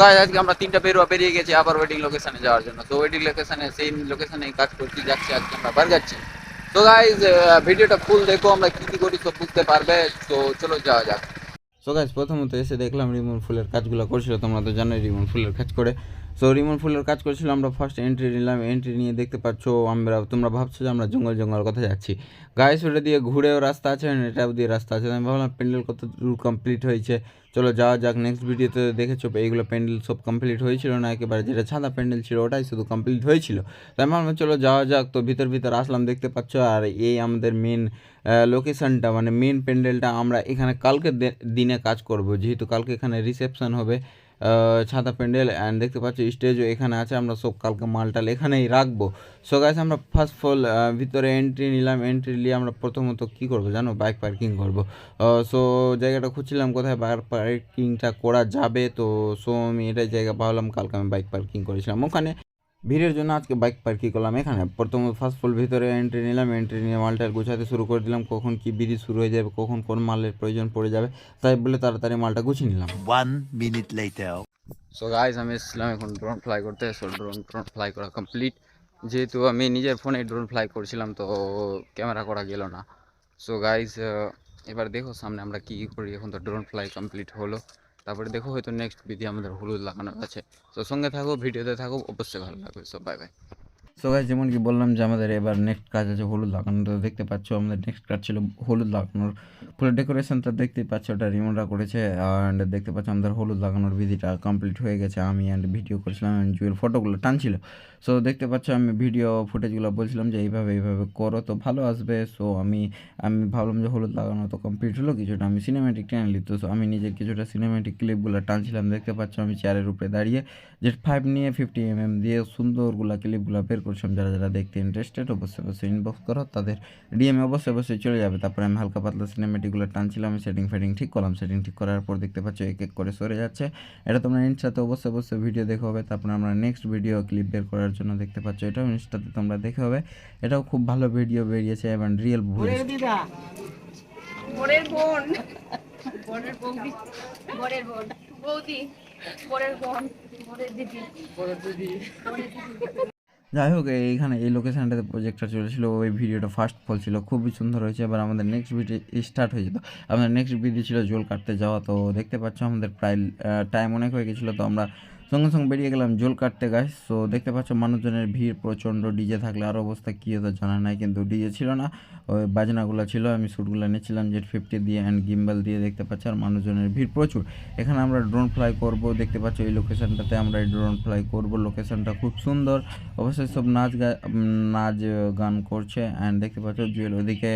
Guys আজকে আমরা তিনটা বেরোয়া বেরিয়ে গেছি, আবার ওয়েডিং লোকেশনে যাওয়ার জন্য। তো ওয়েডিং লোকেশনে সেই লোকেশনে কাজ করতে যাচ্ছি, আজকে আমরা বার যাচ্ছি তো গাইজ ভিডিওটা ফুল দেখো, আমরা কি কি করি সব বুঝতে পারবে, তো চলো যাওয়া যাক। সো গাইজ প্রথমত এসে দেখলাম রিমন ফুলের কাজগুলো করছিল, তোমরা তো জানোই রিমন ফুলের কাজ করে। সো রিমন ফুলের কাজ করছিল, আমরা ফার্স্ট এন্ট্রি নিলাম এন্ট্রি নিয়ে দেখতে পাচ্ছ, আমরা, তোমরা ভাবছ যে আমরা জঙ্গল জঙ্গল কোথায় যাচ্ছি। গাইস ওটা দিয়ে ঘুরেও রাস্তা আছে এটাও দিয়ে রাস্তা আছে। আমি ভাবলাম প্যান্ডেল কত দূর কমপ্লিট হয়েছে। চলো যাওয়া যাক নেক্সট ভিডিওতে দেখেছ, এইগুলো প্যান্ডেল সব কমপ্লিট হয়েছিল না, একেবারে যেটা সাদা প্যান্ডেল ছিল, ওটাই শুধু কমপ্লিট হয়েছিল। তাই ভাবলাম, চলো যাওয়া যাক, তো ভিতর ভিতর আসলাম, দেখতে পাচ্ছ, আর এই আমাদের মেন লোকেশনটা মানে মেন প্যান্ডেলটা আমরা এখানে কালকে দিনে কাজ করব, যেহেতু কালকে এখানে রিসেপশন হবে। ছাতা, প্যান্ডেল অ্যান্ড দেখতে পাচ্ছি স্টেজও এখানে আছে। আমরা সব কালকে মালটাল এখানেই রাখব। সো গাইস আমরা ফার্স্ট ফল ভিতরে এন্ট্রি নিলাম। এন্ট্রি নিয়ে আমরা প্রথমত কি করব জানো? বাইক পার্কিং করব। সো জায়গাটা খুঁজছিলাম কোথায়? বাইক পার্কিংটা করা যাবে। তো সো আমি এটাই জায়গা পাওয়ালাম কালকে আমি বাইক পার্কিং করেছিলাম। ওখানে ভিড়ের জন্য আজকে বাইক পার্কিং করলাম এখানে। প্রথম ফার্স্ট ফুল ভিতরে এন্ট্রি নিলাম এন্ট্রি নিয়ে মালটা গুছাতে শুরু করে দিলাম কখন কি বিড়ি শুরু হয়ে যাবে কখন কোন মালের প্রয়োজন পড়ে যাবে তাই বলে তাড়াতাড়ি মালটা গুছিয়ে নিলাম। One minute later. So guys আমি এসেছিলাম এখন ড্রোন ফ্লাই করতে সো ড্রোন ড্রোন ফ্লাই করা কমপ্লিট যেহেতু আমি নিজের ফোনে ড্রোন ফ্লাই করছিলাম তো ক্যামেরা করা গেল না। সো গাইজ এবার দেখো সামনে আমরা কী কী করি এখন তো ড্রোন ফ্লাই কমপ্লিট হলো। তারপরে দেখো হয়তো নেক্সট বিধি আমাদের হলুদ লাগানোর আছে। তো সঙ্গে থাকো, ভিডিওতে থাকো, অবশ্যই ভালো লাগবে। সো বাই বাই সো গাছ যেমন কি বললাম যে আমাদের এবার নেক্সট কাজ আছে হলুদ লাগানো তো দেখতে পাচ্ছ আমাদের নেক্সট কাজ ছিল হলুদ লাগানোর। ফুলের ডেকোরেশনটা দেখতে পাচ্ছ, ওটা রিমোটরা করেছে। অ্যান্ড দেখতে পাচ্ছ আমাদের হলুদ লাগানোর বিধিটা কমপ্লিট হয়ে গেছে। আমি অ্যান্ড ভিডিও করেছিলাম জুয়েল ফটোগুলো টানছিল। সো দেখতে পাচ্ছ, আমি ভিডিও ফুটেজগুলো বলছিলাম যে, এইভাবে এইভাবে করো তো ভালো আসবে। সো আমি আমি ভাবলাম যে, হলুদ লাগানো তো কমপ্লিট হলো কিছুটা। আমি সিনেমেটিক টেনে নিই তো। So, আমি নিজের কিছুটা সিনেমেটিক ক্লিপগুলো টানছিলাম। দেখতে পাচ্ছ, আমি চেয়ারের উপরে দাঁড়িয়ে জেট ফাইভ নিয়ে ফিফটি এম এম দিয়ে সুন্দরগুলো ক্লিপগুলো বের করছিলাম। যারা যারা দেখতে ইন্টারেস্টেড অবশ্যই অবশ্যই ইনবক্স করো। তাদের ডিএমে অবশ্যই অবশ্যই চলে যাবে। তারপরে আমি হালকা পাতলা সিনেমেটিকগুলো টানছিলাম। আমি সেটিং ফেটিং ঠিক করলাম। সেটিং ঠিক করার পর দেখতে পাচ্ছ, এক এক করে সরে যাচ্ছে। এটা তোমরা ইনস্টাতে অবশ্যই অবশ্যই ভিডিও দেখো হবে। তারপরে আমরা নেক্সট ভিডিও ক্লিপ বের করার জন্য দেখতে পাচ্ছ এটাও ইনস্টাতে তোমরা দেখে হবে। এটাও খুব ভালো ভিডিও বেরিয়েছে এবং রিয়েল ভয়েস বরের বোন। বৌদি বোন। বৌদি। বরের বোন। বরের দিদি। যাই হোক এইখানে এই লোকেশনটাতে প্রজেক্টটা চলেছিল ওই ভিডিওটা ফার্স্ট ফল ছিল। খুবই সুন্দর হয়েছে এবার আমাদের নেক্সট ভিডিও স্টার্ট হয়ে যেত। আমাদের নেক্সট ভিডিও ছিল জল কাটতে যাওয়া তো দেখতে পাচ্ছ আমাদের প্রায় টাইম অনেক হয়ে গেছিল তো আমরা সঙ্গে সঙ্গে বেরিয়ে গেলাম জল কাটতে গাছ সো দেখতে পাচ্ছ মানুষজনের ভিড় প্রচণ্ড। ডিজে থাকলে আর অবস্থা কী হতো জানা নাই, কিন্তু ডিজে ছিল না। ওই বাজনাগুলো ছিল, আমি শ্যুটগুলো নিয়েছিলাম জেট ফিফটি দিয়ে অ্যান্ড গিম্বাল দিয়ে দেখতে পাচ্ছ, আর মানুষজনের ভিড় প্রচুর। এখানে আমরা ড্রোন ফ্লাই করব, দেখতে পাচ্ছ এই লোকেশনটাতে আমরা এই ড্রোন ফ্লাই করব। লোকেশনটা খুব সুন্দর। অবশ্যই সব নাচ নাচ গান করছে অ্যান্ড দেখতে পাচ্ছ জুয়েল ওদিকে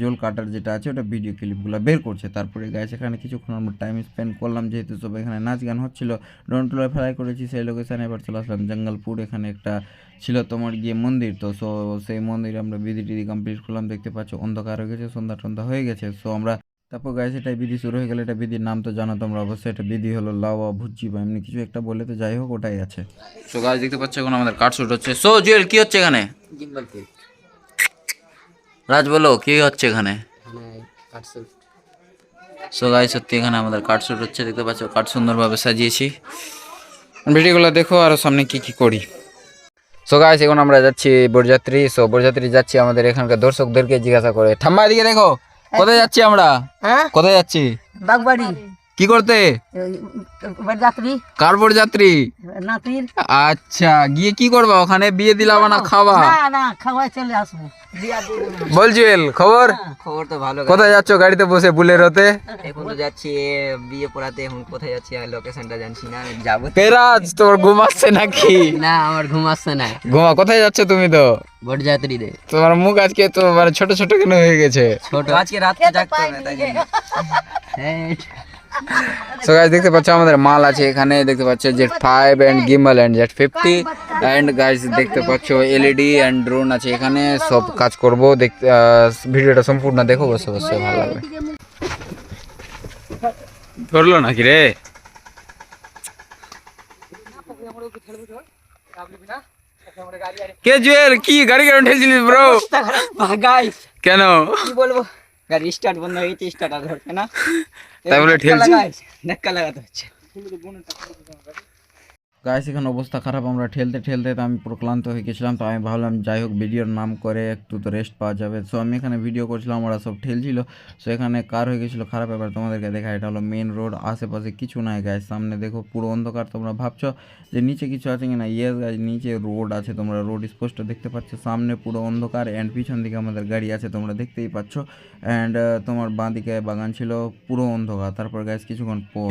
জোল কাটার যেটা আছে, ওটা ভিডিও ক্লিপগুলো বের করছে। তারপরে গাছ এখানে কিছুক্ষণ আমরা টাইম স্পেন্ড করলাম, যেহেতু সব এখানে নাচ গান হচ্ছিল। ড্রোন ফ্লাই করেছি, সেই লোকেশানে এবার চলে আসলাম জঙ্গলপুর। এখানে একটা ছিল তোমার গিয়ে মন্দির, তো সো সেই মন্দিরে আমরা বিধি টিধি কমপ্লিট করলাম। দেখতে পাচ্ছ, অন্ধকার হয়ে গেছে, সন্ধ্যা টন্ধা হয়ে গেছে। সো আমরা তারপর গায়ে সেটাই বিধি শুরু হয়ে গেলে। এটা বিধির নাম তো জানো তোমরা অবশ্যই, এটা বিধি হলো লাওয়া ভুজি বা এমনি কিছু একটা বলে তো যাই হোক, ওটাই আছে। সো গাছ দেখতে পাচ্ছ এখন আমাদের কাট শুট হচ্ছে। সো জুয়েল, কি হচ্ছে এখানে? রাজ, বলো, কি হচ্ছে এখানে? সো গাই সত্যি এখানে আমাদের কাট শুট হচ্ছে। দেখতে পাচ্ছ কাট সুন্দরভাবে সাজিয়েছি। ভিডিওগুলো দেখো আর সামনে কি কি করি। সো গাইস এখন আমরা যাচ্ছি বরযাত্রী। সো বরযাত্রী যাচ্ছি আমাদের এখানকার দর্শকদেরকে জিজ্ঞাসা করে। ঠাম্মা এদিকে দেখো। কোথায় যাচ্ছি আমরা? হ্যাঁ। কোথায় যাচ্ছি? বাগবাড়ি। কি করতে? যাত্রী কার বরযাত্রী? নাতির। আচ্ছা গিয়ে কি করবা? ওখানে বিয়ে দিলাম না খাওয়া? না না খাওয়াই চলে আসব। বিয়া দিয়ে দেবো। বল জুয়েল খবর? খবর তো ভালো কোথায় যাচ্ছ গাড়িতে বসে বুলেরোতে এখন তো যাচ্ছি বিয়ে পড়াতে এখন কোথায় যাচ্ছি আর লোকেশনটা জানছি না যাব। পেরাজ তোর ঘুম আসছে নাকি? না আমার ঘুম আসছে না। ঘুমা কোথায় যাচ্ছ তুমি তো? বটযাত্রী দে তোমার মুখ আজকে তো মানে ছোট ছোট কেন হয়ে গেছে? ছোট। আজকে রাতে জাগতে হবে তাই হ্যাঁ সো গাইস দেখতে পাচ্ছ আমাদের মাল আছে এখানে দেখতে পাচ্ছ jet five and gimbal and jet fifty and guys দেখতে পাচ্ছ এলইডি অ্যান্ড ড্রোন আছে এখানে সব কাজ করব। দেখতে ভিডিওটা সম্পূর্ণ দেখো অবশ্যই অবশ্যই ভালো লাগবে। ধরলো নাকি রে? কে জুয়েল? কি গাড়ি কেন ঠেলছিলিস ব্রো কেন? কি বলব? গাড়ি স্টার্ট বন্ধ হয়ে গেছে স্টার্ট আর হচ্ছে না। তাই বলে ঠেলছি? ধাক্কা লাগাতে হচ্ছে। গাইস এখানে অবস্থা খারাপ। আমরা ঠেলতে ঠেলতে তো আমি প্রক্লান্ত হয়ে গেছিলাম, তো আমি ভাবলাম যাই হোক, ভিডিওর নাম করে একটু তো রেস্ট পাওয়া যাবে। সো আমি এখানে ভিডিও করছিলাম, ওরা সব ঠেলছিল। সো এখানে কার হয়ে গেছিল খারাপ। এবার তোমাদেরকে দেখা এটা হলো মেন রোড আশেপাশে কিছু নাই গাইস সামনে দেখো, পুরো অন্ধকার তোমরা ভাবছ যে নিচে কিছু আছে কিনা। ইয়েস গাইস নিচে রোড আছে, তোমরা রোড স্পষ্ট দেখতে পাচ্ছ। সামনে পুরো অন্ধকার অ্যান্ড পিছন দিকে আমাদের গাড়ি আছে, তোমরা দেখতেই পাচ্ছ। অ্যান্ড তোমার বাঁ দিকে বাগান ছিল, পুরো অন্ধকার। তারপর গাইস কিছুক্ষণ পর.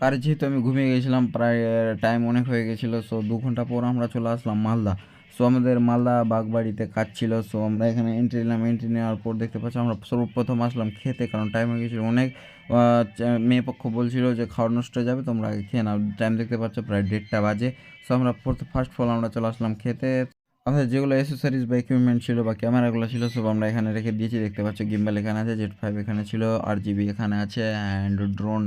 কার যেহেতু আমি ঘুমিয়ে গেছিলাম, প্রায় টাইম অনেক হয়ে গেছিল সো দু ঘণ্টা পর আমরা চলে আসলাম মালদা। সো আমাদের মালদা বাগবাড়িতে কাজ ছিল সো আমরা এখানে এন্ট্রি নিলাম এন্ট্রি নেওয়ার পর দেখতে পাচ্ছি আমরা সর্বপ্রথম আসলাম খেতে, কারণ টাইম হয়ে গেছিল অনেক। মেয়ে পক্ষ বলছিল যে খাওয়ার নষ্ট হয়ে যাবে, তোমরা আগে খেয়ে নাও। টাইম দেখতে পাচ্ছ প্রায় দেড়টা বাজে। সো আমরা ফার্স্ট ফল আমরা চলে আসলাম খেতে। আমাদের যেগুলো অ্যাসেসরিজ বা ইকুইপমেন্ট ছিল বা ক্যামেরাগুলো ছিল, সব আমরা এখানে রেখে দিয়েছি। দেখতে পাচ্ছ গিম্বাল এখানে আছে জেড ফাইভ এখানে ছিল আর জিবি এখানে আছে অ্যান্ড ড্রোন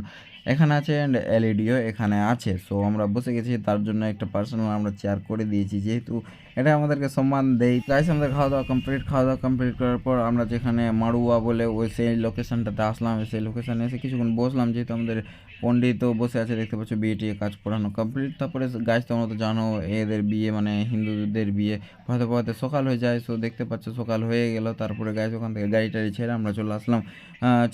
এখানে আছে অ্যান্ড এলইডিও এখানে আছে। সো আমরা বসে গেছি, তার জন্য একটা পার্সোনাল আমরা চেয়ার করে দিয়েছি। যেহেতু এটা আমাদেরকে সম্মান দেয়। গাইস আমাদের খাওয়া দাওয়া কমপ্লিট খাওয়া দাওয়া কমপ্লিট করার পর আমরা যেখানে মারুয়া বলে ওই সেই লোকেশনটাতে আসলাম। সেই লোকেশানে এসে কিছুক্ষণ বসলাম। যেহেতু আমাদের পণ্ডিতও বসে আছে, দেখতে পাচ্ছ বিয়েটি কাজ করানো কমপ্লিট তারপরে গাছ তোমরা তো জানো, এদের বিয়ে মানে হিন্দুদের বিয়ে পড়াতে পড়াতে সকাল হয়ে যায়। সো দেখতে পাচ্ছ সকাল হয়ে গেল। তারপরে গাছ ওখান থেকে গাড়ি টাড়ি ছেড়ে আমরা চলে আসলাম।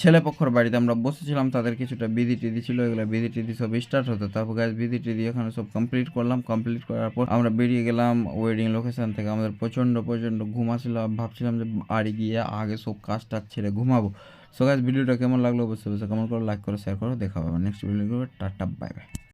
ছেলে পক্ষর বাড়িতে আমরা বসেছিলাম। তাদের কিছুটা বিধি টিধি ছিল, এগুলো বিধি টিধি সব স্টার্ট হতো। তারপর গাছ বিধি টিধি এখানে সব কমপ্লিট করলাম। কমপ্লিট করার পর আমরা বেরিয়ে গেলাম ওয়েডিং লোকেশন থেকে। আমাদের প্রচণ্ড প্রচণ্ড ঘুম আসছিল ভাবছিলাম যে বাড়ি গিয়ে আগে সব কাজটা ছেড়ে ঘুমাবো। সো গাছ ভিডিওটা কেমন লাগল অবশ্যই অবশ্যই কমেন্ট করো লাইক করো শেয়ার করো। দেখা হবে next video tata bye bye